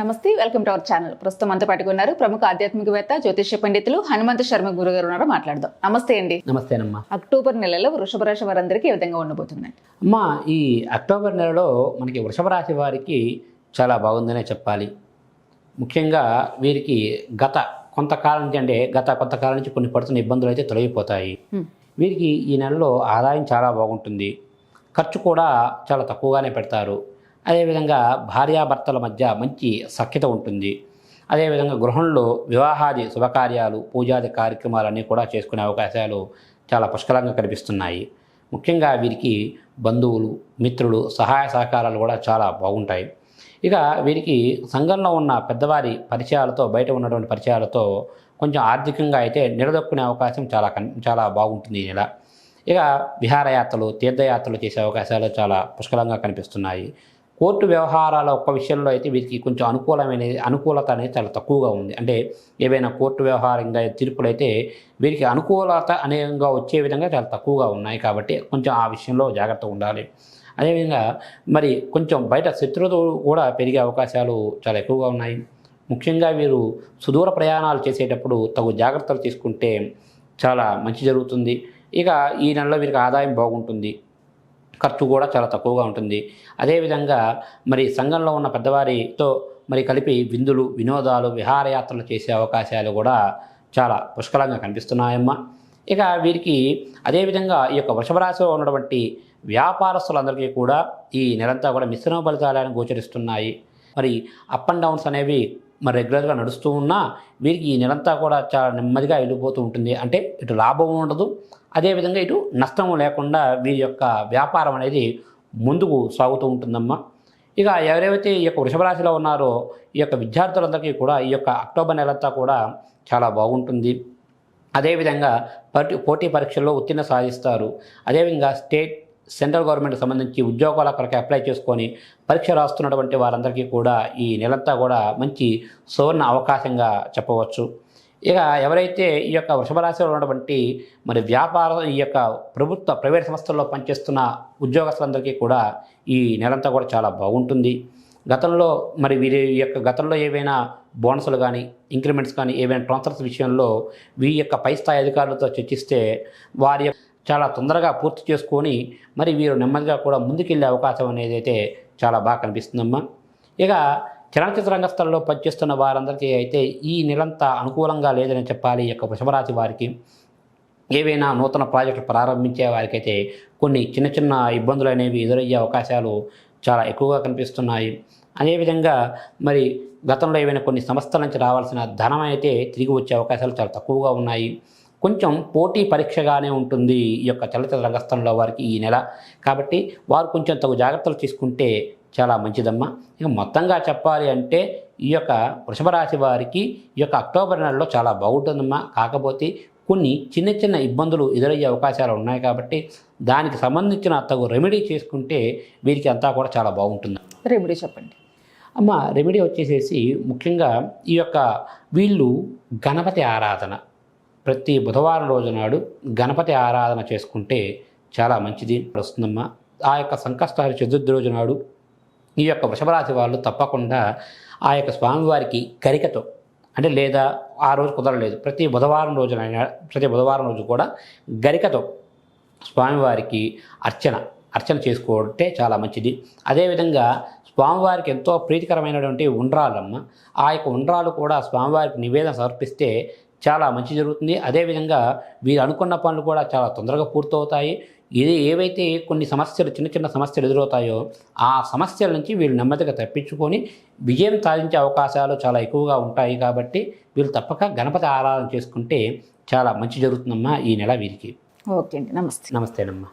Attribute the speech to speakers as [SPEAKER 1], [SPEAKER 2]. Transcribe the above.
[SPEAKER 1] నమస్తే welcome to our channel. ప్రస్తుతం అంతా పట్టుకున్నారు ప్రముఖ ఆధ్యాత్మికవేత్త జ్యోతిష్య పండితులు హనుమంత శర్మ గురుగారు ఉన్నారు మాట్లాడదాం. నమస్తే అండి.
[SPEAKER 2] నమస్తేనమ్మా
[SPEAKER 1] అక్టోబర్ నెలలో వృషభ రాశి వారందరికీ ఏ విధంగా ఉండబోతుందండి?
[SPEAKER 2] అమ్మా ఈ అక్టోబర్ నెలలో మనకి వృషభ రాశి వారికి చాలా బాగుందనే చెప్పాలి. ముఖ్యంగా వీరికి గత కొంతకాలం నుంచి అంటే గత కొంతకాలం నుంచి కొన్ని పడుతున్న ఇబ్బందులు అయితే తొలగిపోతాయి. వీరికి ఈ నెలలో ఆదాయం చాలా బాగుంటుంది. ఖర్చు కూడా చాలా తక్కువగానే పెడతారు. అదేవిధంగా భార్యాభర్తల మధ్య మంచి సఖ్యత ఉంటుంది. అదేవిధంగా గృహంలో వివాహాది శుభకార్యాలు పూజాది కార్యక్రమాలన్నీ కూడా చేసుకునే అవకాశాలు చాలా పుష్కలంగా కనిపిస్తున్నాయి. ముఖ్యంగా వీరికి బంధువులు మిత్రులు సహాయ సహకారాలు కూడా చాలా బాగుంటాయి. ఇక వీరికి సంఘంలో ఉన్న పెద్దవారి పరిచయాలతో బయట ఉన్నటువంటి పరిచయాలతో కొంచెం ఆర్థికంగా అయితే నిలదొక్కునే అవకాశం చాలా కన్ చాలా బాగుంటుంది ఈ నెల. ఇక విహారయాత్రలు తీర్థయాత్రలు చేసే అవకాశాలు చాలా పుష్కలంగా కనిపిస్తున్నాయి. కోర్టు వ్యవహారాల ఒక్క విషయంలో అయితే వీరికి కొంచెం అనుకూలమైన అనుకూలత అనేది చాలా తక్కువగా ఉంది. అంటే ఏవైనా కోర్టు వ్యవహారంగా తీర్పులు అయితే వీరికి అనుకూలత అనేకంగా వచ్చే విధంగా చాలా తక్కువగా ఉన్నాయి కాబట్టి కొంచెం ఆ విషయంలో జాగ్రత్తగా ఉండాలి. అదేవిధంగా మరి కొంచెం బయట శత్రువులు కూడా పెరిగే అవకాశాలు చాలా ఎక్కువగా ఉన్నాయి. ముఖ్యంగా వీరు సుదూర ప్రయాణాలు చేసేటప్పుడు తగు జాగ్రత్తలు తీసుకుంటే చాలా మంచి జరుగుతుంది. ఇక ఈ నెలలో వీరికి ఆదాయం బాగుంటుంది. ఖర్చు కూడా చాలా తక్కువగా ఉంటుంది. అదేవిధంగా మరి సంఘంలో ఉన్న పెద్దవారితో మరి కలిపి విందులు వినోదాలు విహారయాత్రలు చేసే అవకాశాలు కూడా చాలా పుష్కలంగా కనిపిస్తున్నాయమ్మా. ఇక వీరికి అదేవిధంగా ఈ యొక్క వృషభరాశిలో ఉన్నటువంటి వ్యాపారస్తులందరికీ కూడా ఈ నెలంతా కూడా మిశ్రమ ఫలితాలను గోచరిస్తున్నాయి. మరి అప్ అండ్ డౌన్స్ అనేవి మరి రెగ్యులర్గా నడుస్తూ ఉన్నా వీరికి ఈ నెలంతా కూడా చాలా నెమ్మదిగా వెళ్ళిపోతూ ఉంటుంది. అంటే ఇటు లాభం ఉండదు అదేవిధంగా ఇటు నష్టం లేకుండా వీరి యొక్క వ్యాపారం అనేది ముందుకు సాగుతూ ఉంటుందమ్మా. ఇక ఎవరెవరైతే ఈ యొక్క వృషభరాశిలో ఉన్నారో ఈ యొక్క విద్యార్థులందరికీ కూడా ఈ యొక్క అక్టోబర్ నెలంతా కూడా చాలా బాగుంటుంది. అదేవిధంగా పరి పోటీ పరీక్షల్లో ఉత్తీర్ణ సాధిస్తారు. అదేవిధంగా స్టేట్ సెంట్రల్ గవర్నమెంట్కి సంబంధించి ఉద్యోగాల కొరకు అప్లై చేసుకొని పరీక్ష రాస్తున్నటువంటి వారందరికీ కూడా ఈ నెలంతా కూడా మంచి సువర్ణ అవకాశంగా చెప్పవచ్చు. ఇక ఎవరైతే ఈ యొక్క వృషభ రాశిలో ఉన్నటువంటి మరి వ్యాపారం ఈ యొక్క ప్రభుత్వ ప్రైవేట్ సంస్థల్లో పనిచేస్తున్న ఉద్యోగస్తులందరికీ కూడా ఈ నెలంతా కూడా చాలా బాగుంటుంది. గతంలో మరి వీరి యొక్క గతంలో ఏవైనా బోనసులు కానీ ఇంక్రిమెంట్స్ కానీ ఏవైనా ట్రాన్స్ఫర్స్ విషయంలో వీరి యొక్క పై స్థాయి అధికారులతో చర్చిస్తే వారి యొక్క చాలా తొందరగా పూర్తి చేసుకొని మరి వీరు నెమ్మదిగా కూడా ముందుకెళ్ళే అవకాశం అనేది అయితే చాలా బాగా కనిపిస్తుందమ్మా. ఇక చలనచిత్ర రంగస్థలంలో పనిచేస్తున్న వారందరికీ అయితే ఈ నెలంతా అనుకూలంగా లేదని చెప్పాలి ఈ యొక్క వృషభరాశి వారికి. ఏవైనా నూతన ప్రాజెక్టులు ప్రారంభించే వారికైతే కొన్ని చిన్న చిన్న ఇబ్బందులు అనేవి ఎదురయ్యే అవకాశాలు చాలా ఎక్కువగా కనిపిస్తున్నాయి. అదేవిధంగా మరి గతంలో ఏవైనా కొన్ని సంస్థల నుంచి రావాల్సిన ధనం అయితే తిరిగి వచ్చే అవకాశాలు చాలా తక్కువగా ఉన్నాయి. కొంచెం పోటీ పరీక్షగానే ఉంటుంది ఈ యొక్క చలచిత్ర రంగస్థలంలో వారికి ఈ నెల. కాబట్టి వారు కొంచెం తగు జాగ్రత్తలు తీసుకుంటే చాలా మంచిదమ్మా. ఇక మొత్తంగా చెప్పాలి అంటే ఈ యొక్క వృషభ రాశి వారికి ఈ యొక్క అక్టోబర్ నెలలో చాలా బాగుంటుందమ్మా. కాకపోతే కొన్ని చిన్న చిన్న ఇబ్బందులు ఎదురయ్యే అవకాశాలు ఉన్నాయి కాబట్టి దానికి సంబంధించిన తగు రెమెడీ చేసుకుంటే వీరికి అంతా కూడా చాలా బాగుంటుంది.
[SPEAKER 1] రెమెడీ చెప్పండి.
[SPEAKER 2] అమ్మ రెమెడీ వచ్చేసేసి ముఖ్యంగా ఈ యొక్క వీళ్ళు గణపతి ఆరాధన. ప్రతి బుధవారం రోజు నాడు గణపతి ఆరాధన చేసుకుంటే చాలా మంచిది. వస్తుందమ్మా. ఆ యొక్క సంకష్టహారి చతుర్థి రోజు నాడు ఈ యొక్క వృషభరాశి వాళ్ళు తప్పకుండా ఆ యొక్క స్వామివారికి గరికతో అంటే లేదా ఆ రోజు కుదరలేదు. ప్రతి బుధవారం రోజునైనా ప్రతి బుధవారం రోజు కూడా గరికతో స్వామివారికి అర్చన అర్చన చేసుకోవటే చాలా మంచిది. అదేవిధంగా స్వామివారికి ఎంతో ప్రీతికరమైనటువంటి ఉండ్రాలమ్మ ఆ యొక్క ఉండ్రాలు కూడా స్వామివారికి నివేదన సమర్పిస్తే చాలా మంచి జరుగుతుంది. అదేవిధంగా వీరు అనుకున్న పనులు కూడా చాలా తొందరగా పూర్తవుతాయి. ఇది ఏవైతే కొన్ని సమస్యలు చిన్న చిన్న సమస్యలు ఎదురవుతాయో ఆ సమస్యల నుంచి వీళ్ళు నెమ్మదిగా తప్పించుకొని విజయం సాధించే అవకాశాలు చాలా ఎక్కువగా ఉంటాయి కాబట్టి వీళ్ళు తప్పక గణపతి ఆరాధన చేసుకుంటే చాలా మంచి జరుగుతుందమ్మా ఈ నెల వీరికి.
[SPEAKER 1] ఓకే అండి. నమస్తే.
[SPEAKER 2] నమస్తేనమ్మా.